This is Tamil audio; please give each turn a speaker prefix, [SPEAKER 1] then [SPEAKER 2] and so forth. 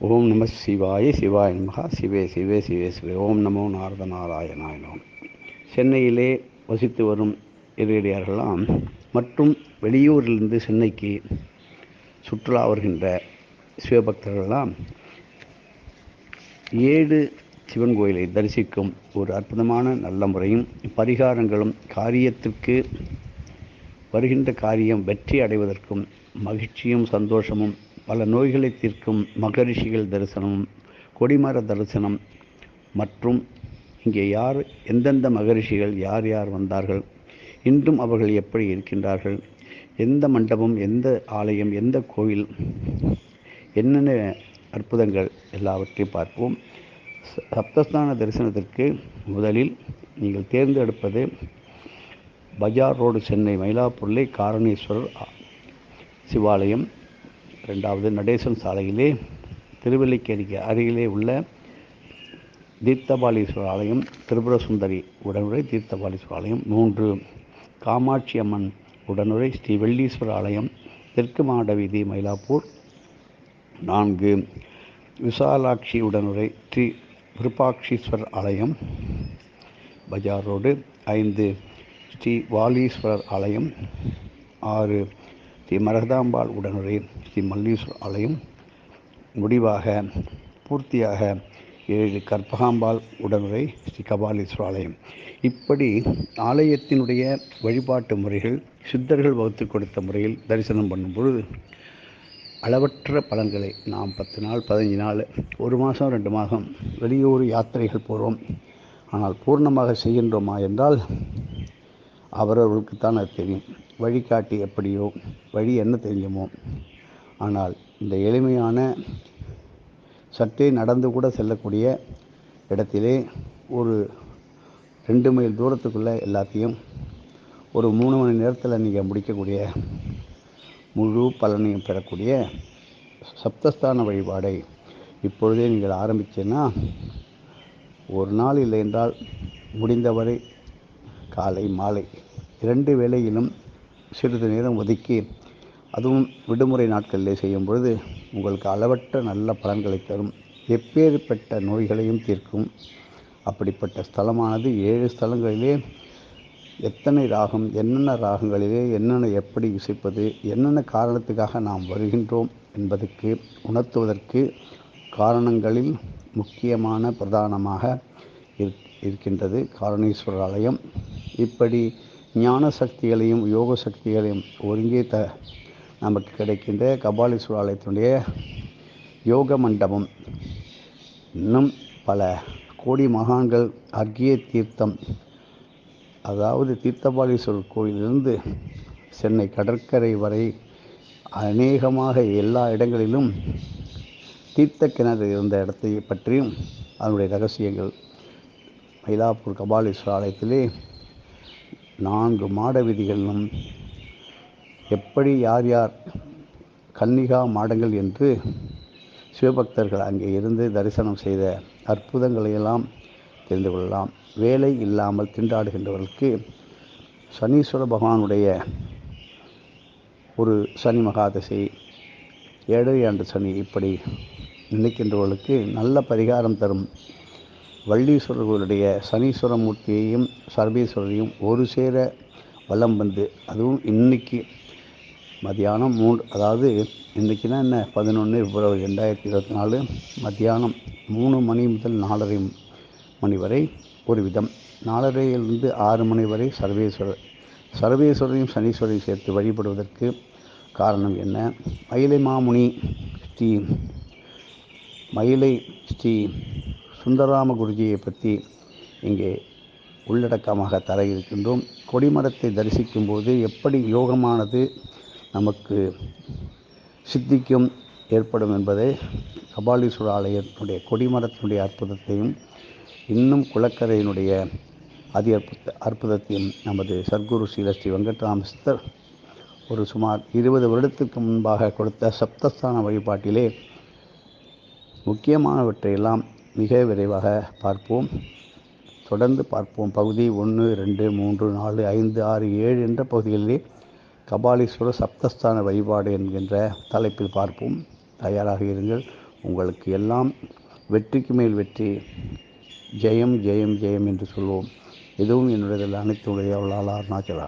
[SPEAKER 1] ஓம் நம சிவாய சிவாய நமகா சிவே சிவே சிவே சிவே. ஓம் நமோ நாரத நாராயணாய நம. சென்னையிலே வசித்து வரும் இறையடியார்களாம் மற்றும் வெளியூரிலிருந்து சென்னைக்கு சுற்றுலா வருகின்ற சிவபக்தர்களெல்லாம் ஏழு சிவன் கோயிலை தரிசிக்கும் ஒரு அற்புதமான நல்ல முறையும் பரிகாரங்களும் காரியத்திற்கு வருகின்ற காரியம் வெற்றி அடைவதற்கும் மகிழ்ச்சியும் சந்தோஷமும் பல நோய்களை தீர்க்கும் மகரிஷிகள் தரிசனம் கொடிமர தரிசனம் மற்றும் இங்கே யார் எந்தெந்த மகரிஷிகள் யார் யார் வந்தார்கள் இன்றும் அவர்கள் எப்படி இருக்கின்றார்கள் எந்த மண்டபம் எந்த ஆலயம் எந்த கோயில் என்னென்ன அற்புதங்கள் எல்லாவற்றையும் பார்ப்போம். சப்தஸ்தான தரிசனத்திற்கு முதலில் நீங்கள் தேர்ந்தெடுப்பது பஜார் ரோடு சென்னை மயிலாப்பூரிலே காரணேஸ்வரர் சிவாலயம். ரெண்டாவது நடேசன் சாலையிலே திருவல்லிக்கேரிக்கு அருகிலே உள்ள தீர்த்தபாலீஸ்வரர் ஆலயம் திரிபுர சுந்தரி உடனுரை தீர்த்தபாலீஸ்வரர் ஆலயம் மூன்று காமாட்சி அம்மன் உடனுரை ஸ்ரீ வெள்ளீஸ்வரர் ஆலயம் தெற்கு மாட வீதி மயிலாப்பூர் நான்கு விசாலாட்சி உடனுரை ஸ்ரீ விருப்பாட்சீஸ்வரர் ஆலயம் பஜார் ரோடு ஐந்து ஸ்ரீ வாலீஸ்வரர் ஆலயம் ஆறு ஸ்ரீ மரகதாம்பாள் உடனுரை ஸ்ரீ மல்லீஸ்வரர் ஆலயம் முடிவாக பூர்த்தியாக ஏழு கற்பகாம்பாள் உடனுரை ஸ்ரீ கபாலீஸ்வரர் ஆலயம். இப்படி ஆலயத்தினுடைய வழிபாட்டு முறைகள் சித்தர்கள் வகுத்து கொடுத்த முறையில் தரிசனம் பண்ணும் பொழுது அளவற்ற பலன்களை நாம் பத்து நாள் பதினஞ்சு நாள் ஒரு மாதம் ரெண்டு மாதம் வெளியூர் யாத்திரைகள் போகிறோம் ஆனால் பூர்ணமாக செய்கின்றோமா என்றால் அவரவர்களுக்குத்தான் அது தெரியும். வழிகாட்டி எப்படியோ வழி என்ன தெரியுமோ. ஆனால் இந்த எளிமையான சற்றே நடந்து கூட செல்லக்கூடிய இடத்திலே ஒரு ரெண்டு மைல் தூரத்துக்குள்ளே எல்லாத்தையும் ஒரு மூணு மணி நேரத்தில் நீங்கள் முடிக்கக்கூடிய முழு பலனையும் பெறக்கூடிய சப்தஸ்தான வழிபாடை இப்பொழுதே நீங்கள் ஆரம்பிச்சேன்னா ஒரு நாள் இல்லை என்றால் முடிந்தவரை காலை மாலை இரண்டு வேளையிலும் சிறிது நேரம் ஒதுக்கி அதுவும் விடுமுறை நாட்களிலே செய்யும் பொழுது உங்களுக்கு அளவற்ற நல்ல பலன்களை தரும். எப்பேற்பட்ட நோய்களையும் தீர்க்கும். அப்படிப்பட்ட ஸ்தலமானது ஏழு ஸ்தலங்களிலே எத்தனை ராகம் என்னென்ன ராகங்களிலே என்னென்ன எப்படி இசைப்பது என்னென்ன காரணத்துக்காக நாம் வருகின்றோம் என்பதற்கு உணர்த்துவதற்கு காரணங்களில் முக்கியமான பிரதானமாக இருக்கின்றது காரணீஸ்வரர் ஆலயம் இப்படி ஞான சக்திகளையும் யோக சக்திகளையும் ஒருங்கே த நமக்கு கிடைக்கின்ற கபாலீஸ்வரர் ஆலயத்தினுடைய யோக மண்டபம். இன்னும் பல கோடி மகான்கள் அக்கிய தீர்த்தம் அதாவது தீர்த்தபாலீஸ்வரர் கோயிலிருந்து சென்னை கடற்கரை வரை அநேகமாக எல்லா இடங்களிலும் தீர்த்த கிணறு இருந்த இடத்தை பற்றியும் அதனுடைய ரகசியங்கள். மயிலாப்பூர் கபாலீஸ்வரர் ஆலயத்திலே நான்கு மாட விதிகளும் எப்படி யார் யார் கன்னிகா மாடங்கள் என்று சிவபக்தர்கள் அங்கே இருந்து தரிசனம் செய்த அற்புதங்களையெல்லாம் தெரிந்து கொள்ளலாம். வேலை இல்லாமல் திண்டாடுகின்றவர்களுக்கு சனீஸ்வர பகவானுடைய ஒரு சனி மகாதசை ஏழரை ஆண்டு சனி இப்படி நினைக்கின்றவர்களுக்கு நல்ல பரிகாரம் தரும் வள்ளீஸ்வரர்களுடைய சனீஸ்வர மூர்த்தியையும் சர்வேஸ்வரரையும் ஒரு சேர வலம் வந்து அதுவும் இன்னைக்கு மத்தியானம் மூன்று அதாவது இன்றைக்கினா என்ன? பதினொன்று பிப்ரவரி ரெண்டாயிரத்தி இருபத்தி நாலு மத்தியானம் மூணு மணி முதல் நாலரை மணி வரை ஒரு விதம். நாலரையிலிருந்து ஆறு மணி வரை சர்வேஸ்வரர். சர்வேஸ்வரரையும் சனீஸ்வரையும் சேர்த்து வழிபடுவதற்கு காரணம் என்ன? மயிலை மாமுனி ஸ்ரீ மயிலை ஸ்ரீ சுந்தரராம குருஜியை பற்றி இங்கே உள்ளடக்கமாக தர இருக்கின்றோம் கொடிமரத்தை தரிசிக்கும் போது எப்படி யோகமானது நமக்கு சித்திக்கும் ஏற்படும் என்பதை கபாலீஸ்வர ஆலயத்தினுடைய கொடிமரத்தினுடைய அற்புதத்தையும் இன்னும் குளக்கரையினுடைய அதி அற்புத அற்புதத்தையும் நமது சர்க்குரு ஸ்ரீ ஸ்ரீ வெங்கட்ராமஸ்தர் ஒரு சுமார் இருபது வருடத்துக்கு முன்பாக கொடுத்த சப்தஸ்தான வழிபாட்டிலே முக்கியமானவற்றையெல்லாம் மிக விரைவாக பார்ப்போம். தொடர்ந்து பார்ப்போம். பகுதி ஒன்று ரெண்டு மூன்று நாலு ஐந்து ஆறு ஏழு என்ற பகுதிகளிலே கபாலீஸ்வர சப்தஸ்தான வழிபாடு என்கின்ற தலைப்பில் பார்ப்போம். தயாராக இருங்கள். உங்களுக்கு எல்லாம் வெற்றிக்கு மேல் வெற்றி ஜெயம் ஜெயம் ஜெயம் என்று சொல்வோம். என்னுடையதில் என்னுடைய அனைத்துடைய அருளாளா அருணாச்சலா